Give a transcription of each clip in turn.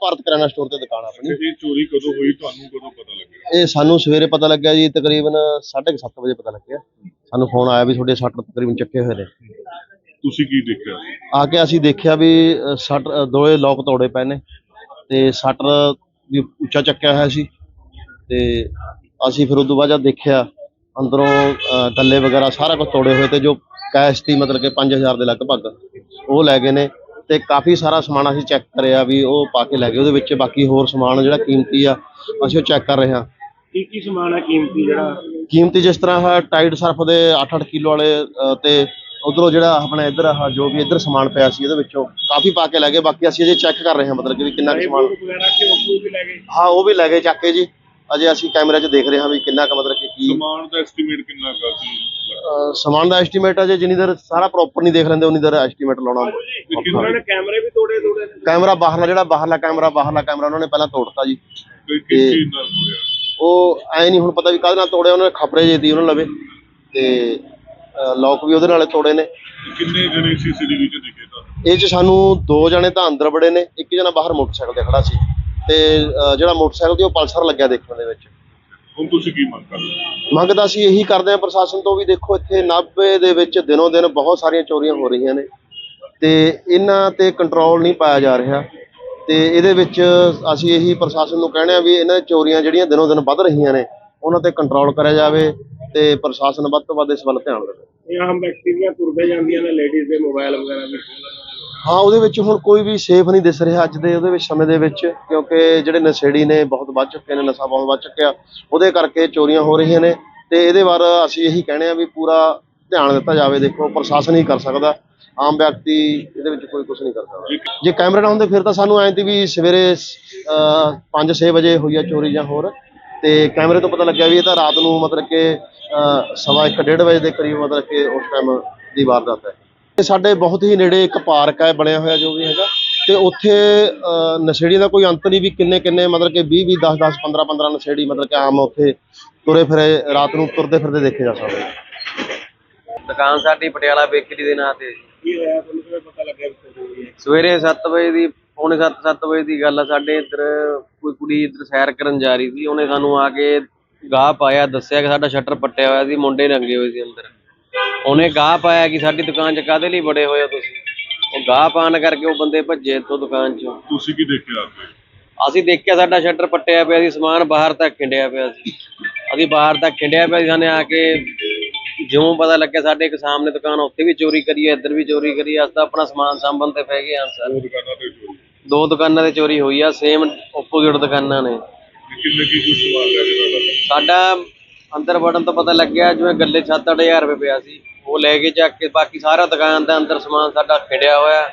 ਭਾਰਤ ਕਰਿਆਨਾ store ਤੇ ਦੁਕਾਨ ਆਪਣੀ। ਇਹ ਚੋਰੀ ਕਦੋਂ ਹੋਈ ਤੁਹਾਨੂੰ ਕਦੋਂ ਪਤਾ ਲੱਗਿਆ? ਇਹ ਸਾਨੂੰ ਸਵੇਰੇ ਪਤਾ ਲੱਗਿਆ ਜੀ ਤਕਰੀਬਨ 7:30 ਵਜੇ ਪਤਾ ਲੱਗਿਆ। ਸਾਨੂੰ ਫੋਨ ਆਇਆ ਵੀ ਤੁਹਾਡੇ ਸ਼ਟਰ ਤਕਰੀਬਨ ਚੱਕੇ ਹੋਏ ਨੇ। ਤੁਸੀਂ ਕੀ ਦੇਖਿਆ? ਆ ਕੇ ਅਸੀਂ ਦੇਖਿਆ ਵੀ ਅ, ਦੋਏ ਲੋਕ ਤੋੜੇ ਪਏ ਨੇ ਤੇ ਸ਼ਟਰ ਵੀ ਉੱਚਾ ਚੱਕਿਆ ਹੋਇਆ ਸੀ ਤੇ ਅਸੀਂ ਫਿਰ ਉਦੋਂ ਬਾਅਦ ਦੇਖਿਆ ਅੰਦਰੋਂ ਗੱਲੇ ਵਗੈਰਾ ਸਾਰਾ ਕੁਝ ਤੋੜੇ ਹੋਏ ਤੇ ਜੋ ਕੈਸ਼ ਸੀ ਮਤਲਬ ਕਿ 5000 ਦੇ ਲਗਭਗ ਉਹ ਲੈ ਗਏ ਨੇ। ਤੇ ਕਾਫੀ ਸਾਰਾ ਸਮਾਨ ਅਸੀਂ ਚੈੱਕ ਕਰਿਆ ਵੀ ਉਹ ਪਾ ਕੇ ਲੈ ਗਏ ਉਹਦੇ ਵਿੱਚ ਬਾਕੀ ਹੋਰ ਸਮਾਨ ਜਿਹੜਾ ਕੀਮਤੀ ਆ ਅਸੀਂ ਉਹ ਚੈੱਕ ਕਰ ਰਹੇ ਹਾਂ। ਕੀ ਕੀ ਸਮਾਨ ਹੈ ਕੀਮਤੀ ਜਿਹੜਾ? ਕੀਮਤੀ ਜਿਸ ਤਰ੍ਹਾਂ ਆਹ ਟਾਈਡ ਸਰਫ ਦੇ 8-8 ਕਿਲੋ ਵਾਲੇ ਅ, ਤੇ ਉਧਰੋਂ ਜਿਹੜਾ ਆਪਣਾ ਇੱਧਰ ਆਹ ਜੋ ਵੀ ਇੱਧਰ ਸਮਾਨ ਪਿਆ ਸੀ ਇਹਦੇ ਵਿੱਚੋਂ ਕਾਫੀ ਪਾ ਕੇ ਲੈ ਗਏ ਬਾਕੀ ਅਸੀਂ ਅਜੇ ਚੈੱਕ ਕਰ ਰਹੇ ਹਾਂ ਮਤਲਬ ਕਿ ਵੀ ਕਿੰਨਾ ਕੁ ਸਮਾਨ। ਵਗੈਰਾ ਕਿ ਉਹ ਵੀ ਲੈ ਗਏ? ਹਾਂ ਉਹ ਵੀ ਲੈ ਗਏ ਚੱਕ ਕੇ ਜੀ। ਅਜੇ ਅਸੀਂ ਕੈਮਰੇ 'ਚ ਦੇਖ ਰਹੇ ਹਾਂ ਵੀ ਕਿੰਨਾ ਕੁ ਮਤਲਬ ਕਿ ਕੀ ਸਮਾਨ ਦਾ ਐਸਟੀਮੇਟ ਕਿੰਨਾ ਕਾ ਸੀ? ਸਮਾਨ ਦਾ ਐਸਟੀਮੇਟ ਅਜੇ ਜਿੰਨੀ ਦੇਰ ਸਾਰਾ ਪ੍ਰੋਪਰ ਨਹੀਂ ਦੇਖ ਲੈਂਦੇ ਉਨੀ ਦੇਰ ਐਸਟੀਮੇਟ ਲਾਉਣਾ। ਉਹਨਾਂ ਨੇ ਕੈਮਰੇ ਵੀ ਤੋੜੇ ਤੋੜੇ ਨੇ। ਕੈਮਰਾ ਬਾਹਰਲਾ ਜਿਹੜਾ ਬਾਹਰਲਾ ਕੈਮਰਾ ਬਾਹਰਲਾ ਕੈਮਰਾ ਉਹਨਾਂ ਨੇ ਪਹਿਲਾਂ ਤੋੜਤਾ ਜੀ। ਕੋਈ ਕਿਸ ਚੀਜ਼ ਨਾਲ ਹੋਇਆ ਉਹ ਐ ਨਹੀਂ ਹੁਣ ਪਤਾ ਵੀ ਕਾਹਦੇ ਨਾਲ ਤੋੜਿਆ ਉਹਨਾਂ ਨੇ ਖਬਰੇ ਜੇ ਦੀ ਉਹਨਾਂ ਲਵੇ। ਤੇ ਲੋਕ ਵੀ ਉਹਦੇ ਨਾਲ ਤੋੜੇ ਨੇ। ਕਿੰਨੇ ਜਣੇ ਸੀਸੀਟੀਵੀ 'ਚ ਦਿਖੇ ਤਾਂ? ਇਹ ਚ ਸਾਨੂੰ ਦੋ ਜਣੇ ਤਾਂ ਅੰਦਰ ਬੜੇ ਨੇ ਇੱਕ ਜਣਾ ਬਾਹਰ ਮੋਟਰਸਾਈਕਲ ਤੇ ਖੜਾ ਸੀ। ਤੇ ਅ, ਜਿਹੜਾ ਮੋਟਰਸਾਈਕਲ ਤੇ ਉਹ ਪਲਸਰ ਲੱਗਿਆ ਦੇਖਣ ਦੇ ਵਿੱਚ। ਹੁਣ ਤੁਸੀਂ ਕੀ ਮੰਗ ਕਰਦੇ ਹੋ? ਮੰਗ ਤਾਂ ਅਸੀਂ ਇਹੀ ਕਰਦੇ ਹਾਂ ਪ੍ਰਸ਼ਾਸਨ ਤੋਂ ਵੀ ਦੇਖੋ ਇੱਥੇ ਨਾਭੇ ਦੇ ਵਿੱਚ ਦਿਨੋਂ ਦਿਨ ਬਹੁਤ ਸਾਰੀਆਂ ਚੋਰੀਆਂ ਹੋ ਰਹੀਆਂ ਨੇ ਤੇ ਇਹਨਾਂ ਤੇ ਕੰਟਰੋਲ ਨਹੀਂ ਪਾਇਆ ਜਾ ਰਿਹਾ ਤੇ ਇਹਦੇ ਵਿੱਚ ਅਸੀਂ ਇਹੀ ਪ੍ਰਸ਼ਾਸਨ ਨੂੰ ਕਹਿੰਦੇ ਆ ਵੀ ਇਹਨਾਂ ਚੋਰੀਆਂ ਜਿਹੜੀਆਂ ਦਿਨੋਂ ਦਿਨ ਵੱਧ ਰਹੀਆਂ ਨੇ ਉਹਨਾਂ ਤੇ ਕੰਟਰੋਲ ਕਰਿਆ ਜਾਵੇ ਤੇ ਪ੍ਰਸ਼ਾਸਨ ਵੱਧ ਤੋਂ ਵੱਧ ਇਸ ਵੱਲ ਧਿਆਨ ਦੇਵੇ ਇਹ ਆਮ ਦੀਆਂ ਤੁਰਦੇ ਜਾਂਦੀਆਂ ਨੇ ਲੇਡੀਜ਼ ਦੇ ਮੋਬਾਈਲ ਵਗੈਰਾ ਵੀ ਹਾਂ ਉਹਦੇ ਵਿੱਚ ਹੁਣ ਕੋਈ ਵੀ ਸੇਫ ਨਹੀਂ ਦਿਸ ਰਿਹਾ ਅੱਜ ਦੇ ਉਹਦੇ ਵਿੱਚ ਸਮੇਂ ਦੇ ਵਿੱਚ ਕਿਉਂਕਿ ਜਿਹੜੇ ਨਸ਼ੇੜੀ ਨੇ ਬਹੁਤ ਵੱਧ ਚੁੱਕੇ ਨੇ ਨਸ਼ਾ ਬਹੁਤ ਵੱਧ ਚੁੱਕਿਆ। ਉਹਦੇ ਕਰਕੇ ਚੋਰੀਆਂ ਹੋ ਰਹੀਆਂ ਨੇ ਤੇ ਇਹਦੇ ਬਾਰੇ ਅਸੀਂ ਇਹੀ ਕਹਿੰਦੇ ਆ ਵੀ ਪੂਰਾ ਧਿਆਨ ਦਿੱਤਾ ਜਾਵੇ ਦੇਖੋ ਪ੍ਰਸ਼ਾਸਨ ਹੀ ਕਰ ਸਕਦਾ। ਆਮ ਵਿਅਕਤੀ ਇਹਦੇ ਵਿੱਚ ਕੋਈ ਕੁਝ ਨਹੀਂ ਕਰ ਸਕਦਾ। ਜੇ। ਕੈਮਰੇ ਨਾ ਹੁੰਦੇ ਫਿਰ ਤਾਂ ਸਾਨੂੰ ਐਂ ਤੀ ਵੀ ਸਵੇਰੇ 5-6 ਵਜੇ ਹੋਈ ਆ ਚੋਰੀ ਜਾਂ ਹੋਰ। ਤੇ ਕੈਮਰੇ ਤੋਂ ਪਤਾ ਲੱਗਿਆ ਵੀ ਇਹ ਤਾਂ ਰਾਤ ਨੂੰ ਮਤਲਬ ਕਿ ਸਵਾ ਇੱਕ ਡੇਢ ਵਜੇ ਦੇ ਕਰੀਬ ਮਤਲਬ ਕਿ ਉਸ ਟਾਈਮ ਦੀ ਵਾਰਦਾਤ ਹੈ। ਸਾਡੇ ਬਹੁਤ ਹੀ ਨੇੜੇ ਇੱਕ ਪਾਰਕ ਹੈ ਬਣਿਆ ਹੋਇਆ ਜੋ ਵੀ ਹੈਗਾ। ਤੇ ਉੱਥੇ ਅਹ, ਨਸ਼ੇੜੀਆਂ ਦਾ ਕੋਈ ਅੰਤ ਨਹੀਂ ਵੀ ਕਿੰਨੇ ਕਿੰਨੇ ਮਤਲਬ ਕਿ 20 20 10 10 15 15 ਨਸ਼ੇੜੀ ਮਤਲਬ ਕਿ ਆਮ ਉੱਥੇ ਤੁਰੇ ਫਿਰੇ ਰਾਤ ਨੂੰ ਤੁਰਦੇ ਫਿਰਦੇ ਦੇਖੇ ਜਾ ਸਕਦੇ ਦੁਕਾਨ ਸਾਡੀ ਪਟਿਆਲਾ ਬੇਕਰੀ ਦੇ ਨਾਂ ਤੇ ਕੀ ਹੋਇਆ ਤੁਹਾਨੂੰ ਕਿਵੇਂ ਪਤਾ ਲੱਗਿਆ ਸਵੇਰੇ 7 ਵਜੇ ਦੀ ਪੌਣੇ 7 7 ਵਜੇ ਦੀ ਗੱਲ ਆ ਸਾਡੇ ਇੱਧਰ ਕੋਈ ਕੁੜੀ ਇੱਧਰ ਸੈਰ ਕਰਨ ਜਾ ਰਹੀ ਸੀ ਉਹਨੇ ਸਾਨੂੰ ਆ ਕੇ ਗਾਹ ਪਾਇਆ ਦੱਸਿਆ ਕਿ ਸਾਡਾ ਸ਼ਟਰ ਪੱਟਿਆ ਹੋਇਆ ਸੀ ਮੁੰਡੇ ਰੰਗੇ ਹੋਏ ਸੀ ਅੰਦਰ। ਉਹਨੇ ਗਾਹ ਪਾਇਆ ਕਿ ਸਾਡੀ ਦੁਕਾਨ 'ਚ ਕਾਹਦੇ ਲਈ ਬੜੇ ਹੋਏ ਹੋ ਤੁਸੀਂ? ਉਹ ਗਾਹ ਪਾਣ ਕਰਕੇ ਉਹ ਬੰਦੇ ਭੱਜੇ ਇੱਥੋਂ ਦੁਕਾਨ 'ਚੋਂ। ਤੁਸੀਂ ਕੀ ਦੇਖਿਆ ਆਪੇ ਅਸੀਂ ਦੇਖਿਆ ਸਾਡਾ ਸ਼ਟਰ ਪੱਟਿਆ ਪਿਆ ਸੀ ਸਮਾਨ ਬਾਹਰ ਤੱਕ ਖਿੰਡਿਆ ਪਿਆ ਸੀ। ਅਸੀਂ ਬਾਹਰ ਤੱਕ ਖਿੰਡਿਆ ਪਿਆ ਸੀ ਸਾਨੇ ਆ ਕੇ ਜਿਉਂ ਪਤਾ ਲੱਗਿਆ ਸਾਡੇ ਇੱਕ ਸਾਹਮਣੇ ਦੁਕਾਨ ਉੱਥੇ ਵੀ ਚੋਰੀ ਕਰੀ ਹੈ ਇੱਧਰ ਵੀ ਚੋਰੀ ਕਰੀ ਹੈ ਅਸੀਂ ਤਾਂ ਆਪਣਾ ਸਮਾਨ ਸਾਂਭਣ ਤੇ ਪੈ ਗਏ ਹਾਂ ਸਰ। ਉਹ ਦੁਕਾਨਾਂ ਤੇ ਚੋਰੀ। ਦੋ ਦੁਕਾਨਾਂ ਤੇ ਚੋਰੀ ਹੋਈ ਆ ਸੇਮ ਆਪੋਜ਼ਿਟ ਦੁਕਾਨਾਂ ਨੇ। ਕਿੰਨੇ ਕੀ ਕੁਝ ਸਮਾਨ ਲੈ ਤੁਹਾਡਾ? ਸਾਡਾ ਅੰਦਰ ਵੜਨ ਤੋਂ ਪਤਾ ਲੱਗਿਆ ਜਿਵੇਂ ਗੱਲੇ 7-8000 ਰੁਪਏ ਪਿਆ ਸੀ। ਉਹ ਲੈ ਕੇ ਚੱਕ ਕੇ ਬਾਕੀ ਸਾਰਾ ਦੁਕਾਨ ਦਾ ਅੰਦਰ ਸਮਾਨ ਸਾਡਾ ਖਿੰਡਿਆ ਹੋਇਆ।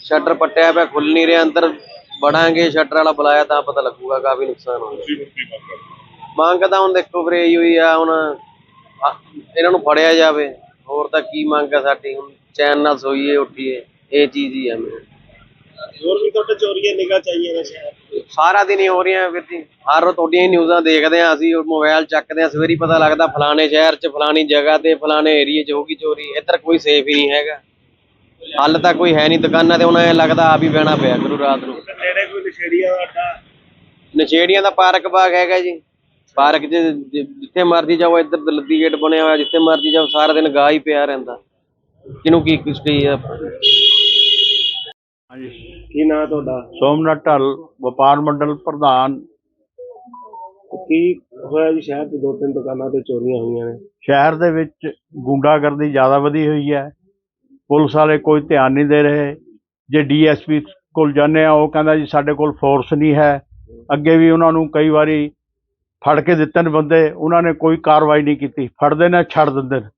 ਸ਼ਟਰ ਪੱਟਿਆ ਪਿਆ ਖੁੱਲ ਨਹੀਂ ਰਿਹਾ ਅੰਦਰ ਵੜਾਂਗੇ ਸ਼ਟਰ ਵਾਲਾ ਬੁਲਾਇਆ ਤਾਂ ਪਤਾ ਲੱਗੂਗਾ ਕਾਫੀ ਨੁਕਸਾਨ ਹੋ ਗਿਆ। ਮੰਗ ਤਾਂ ਹੁਣ ਦੇਖੋ ਵੀਰੇ ਇਹੀ ਹੋਈ ਆ ਹੁਣ ਆ, ਇਹਨਾਂ ਨੂੰ ਫੜਿਆ ਜਾਵੇ। ਹੋਰ ਤਾਂ ਕੀ ਮੰਗ ਆ ਸਾਡੀ ਹੁਣ ਚੈਨ ਨਾਲ ਸੋਈਏ ਉੱਠੀਏ ਇਹ ਚੀਜ਼ ਹੀ ਆ ਮੇਰੇ। ਹੋਰ ਵੀ ਤੁਹਾਡੇ ਚੋਰੀਆਂ ਨਿਗਾਹ ਚਾਹੀਏ ਨੇ ਸ਼ਹਿਰ ਚ। ਸਾਰਾ ਦਿਨ ਹੀ ਹੋ ਰਹੀਆਂ ਵੀਰ ਜੀ। ਹਰ ਰੋਜ਼ ਤੁਹਾਡੀਆਂ ਹੀ ਨਿਊਜ਼ਾਂ ਦੇਖਦੇ ਆ ਅਸੀਂ ਮੋਬਾਈਲ ਚੱਕਦੇ ਆ ਸਵੇਰੀ ਪਤਾ ਲੱਗਦਾ ਫਲਾਣੇ ਸ਼ਹਿਰ 'ਚ ਫਲਾਣੀ ਜਗ੍ਹਾ ਤੇ ਫਲਾਣੇ ਏਰੀਏ 'ਚ ਹੋਗੀ ਚੋਰੀ। ਇੱਧਰ ਕੋਈ ਸੇਫ ਹੀ ਨਹੀਂ ਹੈਗਾ। ਹੱਲ ਤਾਂ ਕੋਈ ਹੈ ਨਹੀਂ ਦੁਕਾਨਾਂ ਤੇ ਉਹਨਾਂ ਐ ਲੱਗਦਾ ਆਪ ਹੀ ਬਹਿਣਾ ਪਿਆ ਕਰੂ ਰਾਤ ਨੂੰ। ਨੇੜੇ ਕੋਈ ਨਸ਼ੇੜੀਆਂ ਦਾ ਅੱਡਾ? ਨਸ਼ੇੜੀਆਂ ਦਾ ਪਾਰਕ ਬਾਗ ਹੈਗਾ ਜੀ। ਪਾਰਕ 'ਚ ਜਿੱਥੇ ਮਰਜ਼ੀ ਜਾਓ ਇੱਧਰ ਦਲੱਦੀ ਗੇਟ ਬਣਿਆ ਹੋਇਆ ਜਿੱਥੇ ਮਰਜ਼ੀ ਜਾਓ ਸਾਰਾ ਦਿਨ ਗਾਹ ਹੀ ਪਿਆ ਰਹਿੰਦਾ। ਕਿਹਨੂੰ ਕੀ ਕੁਛ ਕਹੀਏ ਆਪਾਂ। ਹਾਂਜੀ। ਕੀ ਨਾਂ ਤੁਹਾਡਾ? ਸੋਮਨਾਥ ਢੱਲ ਵਪਾਰ ਮੰਡਲ ਪ੍ਰਧਾਨ। ਤੇ ਕੀ ਹੋਇਆ ਜੀ ਸ਼ਹਿਰ 'ਚ? ਦੋ ਤਿੰਨ ਦੁਕਾਨਾਂ ਤੇ ਚੋਰੀਆਂ ਹੋਈਆਂ ਨੇ। ਸ਼ਹਿਰ ਦੇ ਵਿੱਚ ਗੁੰਡਾਗਰਦੀ ਜ਼ਿਆਦਾ ਵਧੀ ਹੋਈ ਹੈ। ਪੁਲਿਸ ਵਾਲੇ ਕੋਈ ਧਿਆਨ ਨਹੀਂ ਦੇ ਰਹੇ। ਜੇ ਡੀਐਸਪੀ ਕੋਲ ਜਾਂਦੇ ਆ ਉਹ ਕਹਿੰਦਾ ਜੀ ਸਾਡੇ ਕੋਲ ਫੋਰਸ ਨਹੀਂ ਹੈ। ਅੱਗੇ ਵੀ ਉਹਨਾਂ ਨੂੰ ਕਈ ਵਾਰੀ ਫੜ ਕੇ ਦਿੱਤੇ ਨੇ ਬੰਦੇ। ਉਹਨਾਂ ਨੇ ਕੋਈ ਕਾਰਵਾਈ ਨਹੀਂ ਕੀਤੀ। ਫੜਦੇ ਨੇ ਛੱਡ ਦਿੰਦੇ ਨੇ।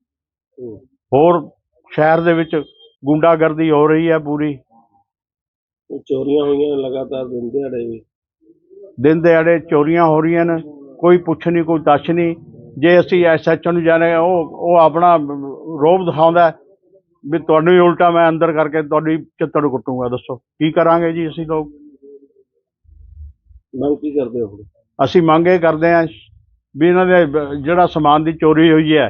ਹੋਰ ਸ਼ਹਿਰ ਦੇ ਵਿੱਚ ਗੁੰਡਾਗਰਦੀ ਹੋ ਰਹੀ ਹੈ ਪੂਰੀ। ਤੇ ਚੋਰੀਆਂ ਹੋਈਆਂ ਲਗਾਤਾਰ ਦਿਨ ਦਿਹਾੜੇ ਵੀ। ਦਿਨ ਦਿਹਾੜੇ ਚੋਰੀਆਂ ਹੋ ਰਹੀਆਂ ਨੇ ਕੋਈ ਪੁੱਛ ਨਹੀਂ ਕੋਈ ਦੱਸ ਨਹੀਂ। ਜੇ ਅਸੀਂ ਐਸਐਚਓ ਨੂੰ ਜਾਣੇ ਉਹ ਉਹ ਆਪਣਾ ਰੋਬ ਦਿਖਾਉਂਦਾ ਵੀ ਤੁਹਾਨੂੰ ਹੀ ਉਲਟਾ ਮੈਂ ਅੰਦਰ ਕਰਕੇ ਤੁਹਾਡੀ ਚਿੱਤੜ ਕੁੱਟੂਗਾ ਦੱਸੋ। ਕੀ ਕਰਾਂਗੇ ਜੀ ਅਸੀਂ ਲੋਕ? ਮੰਗ ਕੀ ਕਰਦੇ ਹੋ? ਅਸੀਂ ਮੰਗ ਇਹ ਕਰਦੇ ਹਾਂ ਵੀ ਇਹਨਾਂ ਦੇ ਜਿਹੜਾ ਸਮਾਨ ਦੀ ਚੋਰੀ ਹੋਈ ਹੈ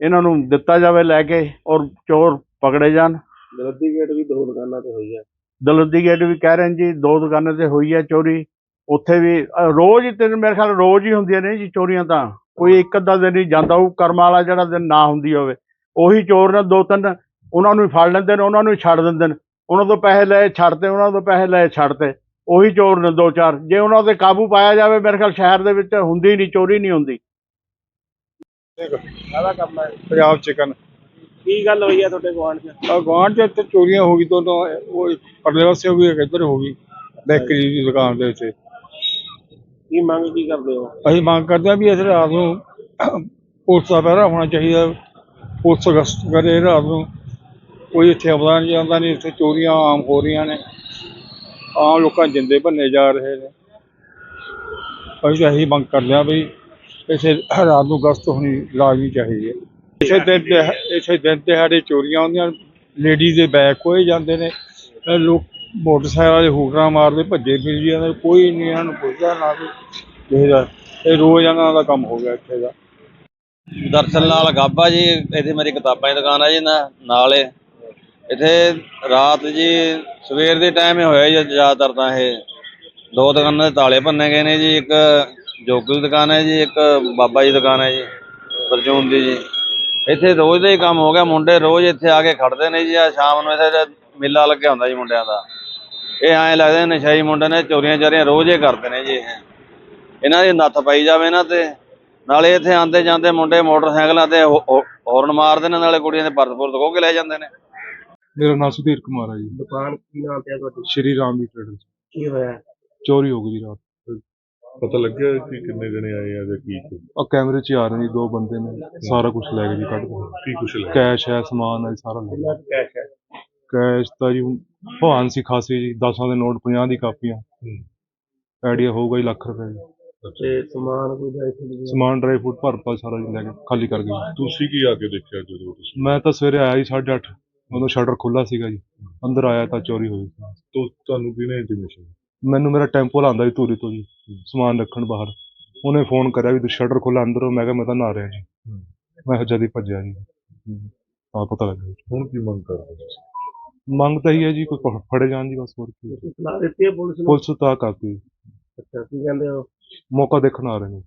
ਇਹਨਾਂ ਨੂੰ ਦਿੱਤਾ ਜਾਵੇ ਲੈ ਕੇ ਔਰ ਚੋਰ ਪਕੜੇ ਜਾਣ। ਦਲੱਦੀ ਗੇਟ ਵੀ ਦੋ ਦੁਕਾਨਾਂ ਤੇ ਹੋਈ ਹੈ। ਦਲਦੀ ਗੇਟ ਵੀ ਕਹਿ ਰਹੇ ਜੀ, ਦੋ ਦੁਕਾਨਾਂ ਤੇ ਹੋਈ ਹੈ ਚੋਰੀ। ਉੱਥੇ ਵੀ ਰੋਜ਼ ਹੀ ਤਿੰਨ ਮੇਰੇ ਖਿਆਲ ਰੋਜ਼ ਹੀ ਹੁੰਦੀਆਂ ਨੇ ਜੀ ਚੋਰੀਆਂ ਤਾਂ। ਕੋਈ ਇੱਕ ਅੱਧਾ ਦਿਨ ਹੀ ਜਾਂਦਾ ਉਹ ਕਰਮ ਵਾਲਾ ਜਿਹੜਾ ਦਿਨ ਨਾ ਹੁੰਦੀ ਹੋਵੇ। ਉਹੀ ਚੋਰ ਨੇ ਦੋ ਤਿੰਨ, ਉਹਨਾਂ ਨੂੰ ਹੀ ਫੜ ਲੈਂਦੇ ਨੇ, ਉਹਨਾਂ ਨੂੰ ਹੀ ਛੱਡ ਦਿੰਦੇ ਨੇ। ਉਹਨਾਂ ਤੋਂ ਪੈਸੇ ਲਏ, ਛੱਡਤੇ, ਉਹਨਾਂ ਤੋਂ ਪੈਸੇ ਲਏ, ਛੱਡਤੇ। ਉਹੀ ਚੋਰ ਨੇ ਦੋ ਚਾਰ। ਜੇ ਉਹਨਾਂ ਤੇ ਕਾਬੂ ਪਾਇਆ ਜਾਵੇ, ਮੇਰੇ ਖਿਆਲ ਸ਼ਹਿਰ ਦੇ ਵਿੱਚ ਹੁੰਦੀ ਨਹੀਂ, ਚੋਰੀ ਨਹੀਂ ਹੁੰਦੀ। ਕਾਹਦਾ ਪੰਜਾਬ ਚਿਕਨ ਕੀ ਗੱਲ ਹੋਈ ਹੈ ਤੁਹਾਡੇ ਗੁਆਂਢ 'ਚ? ਆ ਗਵਾਂਢ ਚ ਇੱਥੇ ਚੋਰੀਆਂ ਹੋ ਗਈ ਦੋਨੋਂ ਉਹ ਪਰਲੇ ਪਾਸੇ ਹੋ ਗਈ ਇੱਕ ਇੱਧਰ ਹੋ ਗਈ ਬੇਕਰੀ ਦੀ ਦੁਕਾਨ ਦੇ ਉੱਤੇ ਕੀ ਮੰਗ ਕੀ ਕਰਦੇ ਹੋ? ਅਸੀਂ ਮੰਗ ਕਰਦੇ ਹਾਂ ਵੀ ਇਸ ਰਾਤ ਨੂੰ ਪੁਲਿਸ ਦਾ ਪਹਿਰਾ ਹੋਣਾ ਚਾਹੀਦਾ ਪੁਲਿਸ ਗਸ਼ਤ ਕਰੇ ਰਾਤ ਨੂੰ। ਕੋਈ ਇੱਥੇ ਆਉਂਦਾ ਨਹੀਂ ਜਾਂਦਾ ਨਹੀਂ ਇੱਥੇ ਚੋਰੀਆਂ ਆਮ ਹੋ ਰਹੀਆਂ ਨੇ। ਆਮ ਲੋਕਾਂ ਜਿੰਦੇ ਭੰਨੇ ਜਾ ਰਹੇ ਨੇ। ਅਸੀਂ ਤਾਂ ਇਹੀ ਮੰਗ ਕਰਦੇ ਹਾਂ ਵੀ ਇਸੇ ਰਾਤ ਨੂੰ ਗਸ਼ਤ ਹੋਣੀ ਲਾਜ਼ਮੀ ਚਾਹੀਦੀ ਹੈ। ਇਸੇ ਦਿਨ ਤੇ ਇਸੇ ਦਿਨ ਦਿਹਾੜੇ ਚੋਰੀਆਂ ਹੁੰਦੀਆਂ ਲੇਡੀਜ਼ ਦੇ ਬੈਗ ਖੋਏ ਜਾਂਦੇ ਨੇ ਲੋਕ ਮੋਟਰਸਾਈਕਲ ਵਾਲੇ ਹੂਟਰਾਂ ਮਾਰਦੇ ਭੱਜੇ ਫਿਰ ਜਾਂਦੇ ਕੋਈ ਨਹੀਂ ਇਹਨਾਂ ਨੂੰ ਪੁੱਛਦਾ ਨਾ ਕੋਈ ਦੇਖਦਾ ਇਹ ਰੋਜ਼ ਇਹਨਾਂ ਦਾ ਕੰਮ ਹੋ ਗਿਆ ਇੱਥੇ ਦਾ। ਦਰਸ਼ਨ ਲਾਲ ਗਾਬਾ ਜੀ ਇੱਥੇ ਮੇਰੀ ਕਿਤਾਬਾਂ ਦੀ ਦੁਕਾਨ ਹੈ ਜੀ ਨਾ ਨਾਲ ਏ ਇੱਥੇ ਰਾਤ ਜੀ ਸਵੇਰ ਦੇ ਟਾਈਮ ਹੀ ਹੋਇਆ ਜੀ ਜ਼ਿਆਦਾਤਰ ਤਾਂ ਇਹ। ਦੋ ਦੁਕਾਨਾਂ ਦੇ ਤਾਲੇ ਭੰਨੇ ਗਏ ਨੇ ਜੀ ਇੱਕ ਜੋਗੀ ਦੀ ਦੁਕਾਨ ਹੈ ਜੀ ਇੱਕ ਬਾਬਾ ਜੀ ਦੀ ਦੁਕਾਨ ਹੈ ਜੀ ਪਰਚੂਨ ਦੀ ਜੀ। ਇੱਥੇ ਰੋਜ਼ ਦਾ ਹੀ ਕੰਮ ਹੋ ਗਿਆ ਮੁੰਡੇ ਰੋਜ਼ ਇੱਥੇ ਆ ਕੇ ਖੜਦੇ ਨੇ ਜੀ ਆ ਸ਼ਾਮ ਨੂੰ ਇੱਥੇ ਮੇਲਾ ਲੱਗਿਆ ਹੁੰਦਾ ਜੀ ਮੁੰਡਿਆਂ ਦਾ। ਇਹ ਐਂ ਲੱਗਦੇ ਨੇ ਨਸ਼ਾਈ ਮੁੰਡੇ ਨੇ ਚੋਰੀਆਂ ਚਾਰੀਆਂ ਰੋਜ਼ ਹੀ ਕਰਦੇ ਨੇ ਜੀ ਇਹ। ਇਹਨਾਂ ਦੀ ਨੱਥ ਪਾਈ ਜਾਵੇ ਨਾ ਤੇ। ਨਾਲੇ ਇੱਥੇ ਆਂਦੇ ਜਾਂਦੇ ਮੁੰਡੇ ਮੋਟਰਸਾਈਕਲਾਂ ਤੇ ਹੌਰਨ ਮਾਰਦੇ ਨੇ ਨਾਲੇ ਕੁੜੀਆਂ ਦੇ ਪਰਸ ਪੁਰਸ ਖੋਹ ਕੇ ਲੈ ਜਾਂਦੇ ਨੇ। ਮੇਰਾ ਨਾਮ ਸੁਧੀਰ ਕੁਮਾਰ ਹੈ ਜੀ। ਦੁਕਾਨ ਕੀ ਨਾਮ ਤੇ ਹੈ ਤੁਹਾਡੀ? ਸ਼੍ਰੀ ਰਾਮ ਦੀ ਟ੍ਰੇਡਰਸ ਕੀ ਹੋਇਆ? ਚੋਰੀ ਹੋ ਗਈ ਜੀ ਰਾਤ। ਪਤਾ ਲੱਗਿਆ ਕਿ ਕਿੰਨੇ ਜਣੇ ਆਏ ਆ ਜਾਂ ਕੀ ਕੁਛ? ਆ ਕੈਮਰੇ 'ਚ ਹੀ ਆ ਰਹੇ ਨੇ ਜੀ, ਦੋ ਬੰਦੇ ਨੇ ਸਾਰਾ ਕੁਝ ਲੈ ਗਏ ਜੀ ਕੱਢ ਕੇ। ਕੀ ਕੁਛ ਲੈ ਕੈਸ਼ ਹੈ ਸਮਾਨ ਹੈ ਜੀ, ਸਾਰਾ ਲੈ ਗਏ ਕੈਸ਼ ਹੈ? ਕੈਸ਼ ਤਾਂ ਜੀ ਭਾਨ ਸੀ ਖਾਸੀ ਜੀ 10 ਦੇ ਨੋਟ 50 ਦੀ ਕਾਪੀਆਂ। ਆਈਡੀਆ ਹੋਊਗਾ ਜੀ ਲੱਖ ਰੁਪਏ ਜੀ। ਤੇ ਸਮਾਨ ਕੋਈ ਇੱਥੇ ਸਮਾਨ ਡਰਾਈ ਫੂਡ ਭਰਪਾ ਸਾਰਾ ਜੀ ਲੈ ਕੇ ਖਾਲੀ ਕਰ ਗਏ। ਤੁਸੀਂ ਕੀ ਆ ਕੇ ਦੇਖਿਆ ਜਦੋਂ ਤੁਸੀਂ? ਮੈਂ ਤਾਂ ਸਵੇਰੇ ਆਇਆ ਜੀ 8:30 ਉਦੋਂ ਸ਼ਟਰ ਖੁੱਲਾ ਸੀਗਾ ਜੀ। ਅੰਦਰ ਆਇਆ ਤਾਂ ਚੋਰੀ ਹੋਈ। ਤੋ ਤੁਹਾਨੂੰ ਕਿਹਨੇ ਇੰਟੀਮੇਸ਼ਨ ਮੈਨੂੰ ਮੇਰਾ ਟੈਂਪੋ ਲਾਂਦਾ ਜੀ ਧੂਰੀ ਤੋਂ ਜੀ ਸਮਾਨ ਰੱਖਣ ਬਾਹਰ। ਉਹਨੇ ਫੋਨ ਕਰਿਆ ਵੀ ਸ਼ਟਰ ਖੋਲਾ ਅੰਦਰ ਹੋ ਮੈਂ ਕਿਹਾ ਮੈਂ ਤਾਂ ਨਹਾ ਰਿਹਾ ਜੀ। ਮੈਂ ਜਦ ਹੀ ਭੱਜਿਆ ਜੀ। ਆ ਪਤਾ ਲੱਗਾ ਜੀ। ਹੁਣ ਕੀ ਮੰਗ ਕਰਦੇ ਤੁਸੀਂ? ਮੰਗ ਤਾਂ ਹੀ ਹੈ ਜੀ ਕੋਈ ਫੜੇ ਜਾਣ ਦੀ ਬਸ ਹੋਰ ਕੀ। ਸਲਾਹ ਦਿੱਤੀ ਹੈ ਪੁਲਿਸ ਨੂੰ? ਪੁਲਿਸ ਤਾਂ ਕਾਫੀ ਅੱਛਾ ਕੀ ਕਹਿੰਦੇ ਹੋ? ਮੌਕਾ ਦੇਖਣ ਆ ਰਹੇ ਨੇ।